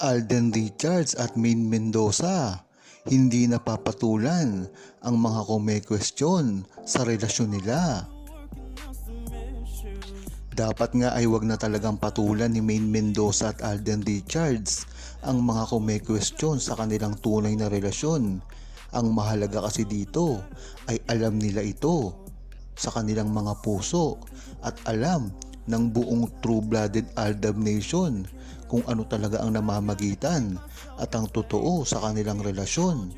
Alden Richards at Main Mendoza. Hindi napapatulan ang mga kumekwestiyon sa relasyon nila. Dapat nga ay wag na talagang patulan ni Main Mendoza at Alden Richards ang mga kumekwestiyon sa kanilang tunay na relasyon. Ang mahalaga kasi dito ay alam nila ito sa kanilang mga puso at alam ng buong true-blooded Aldab Nation kung ano talaga ang namamagitan at ang totoo sa kanilang relasyon.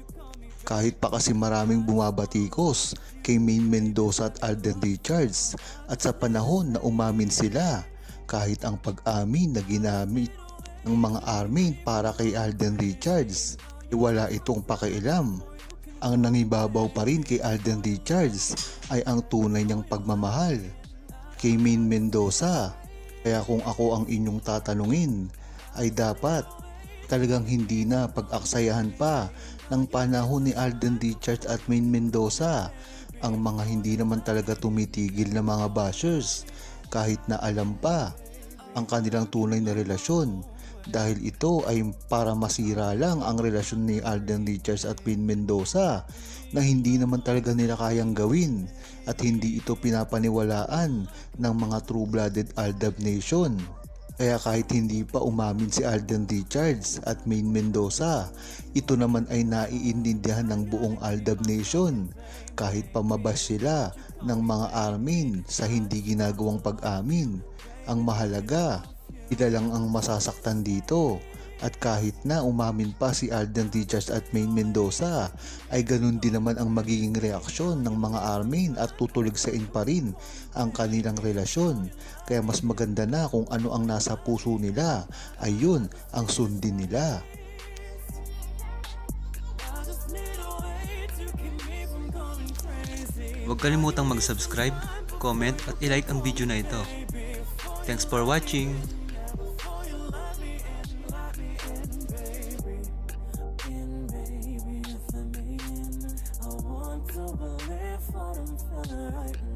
Kahit pa kasi maraming bumabatikos kay Main Mendoza at Alden Richards at sa panahon na umamin sila kahit ang pag-amin na ginamit ng mga army para kay Alden Richards wala itong pakialam. Ang nangibabaw pa rin kay Alden Richards ay ang tunay niyang pagmamahal kay Main Mendoza. Kaya kung ako ang inyong tatanungin ay dapat talagang hindi na pag-aksayahan pa ng panahon ni Alden Richards at Main Mendoza ang mga hindi naman talaga tumitigil na mga bashers kahit na alam pa ang kanilang tunay na relasyon dahil ito ay para masira lang ang relasyon ni Alden Richards at Main Mendoza na hindi naman talaga nila kayang gawin at hindi ito pinapaniwalaan ng mga true-blooded Aldab Nation. Kaya kahit hindi pa umamin si Alden Richards at Main Mendoza, ito naman ay naiintindihan ng buong Aldab Nation kahit pa mabash sila ng mga armin sa hindi ginagawang pag-amin. Ang mahalaga, ila lang ang masasaktan dito at kahit na umamin pa si Alden Richards at Main Mendoza ay ganun din naman ang magiging reaksyon ng mga armin at tutuligsain pa rin ang kanilang relasyon kaya mas maganda na kung ano ang nasa puso nila ayun ang sundin nila Huwag kalimutang mag-subscribe, comment at ilike ang video na ito. Thanks for watching! corner right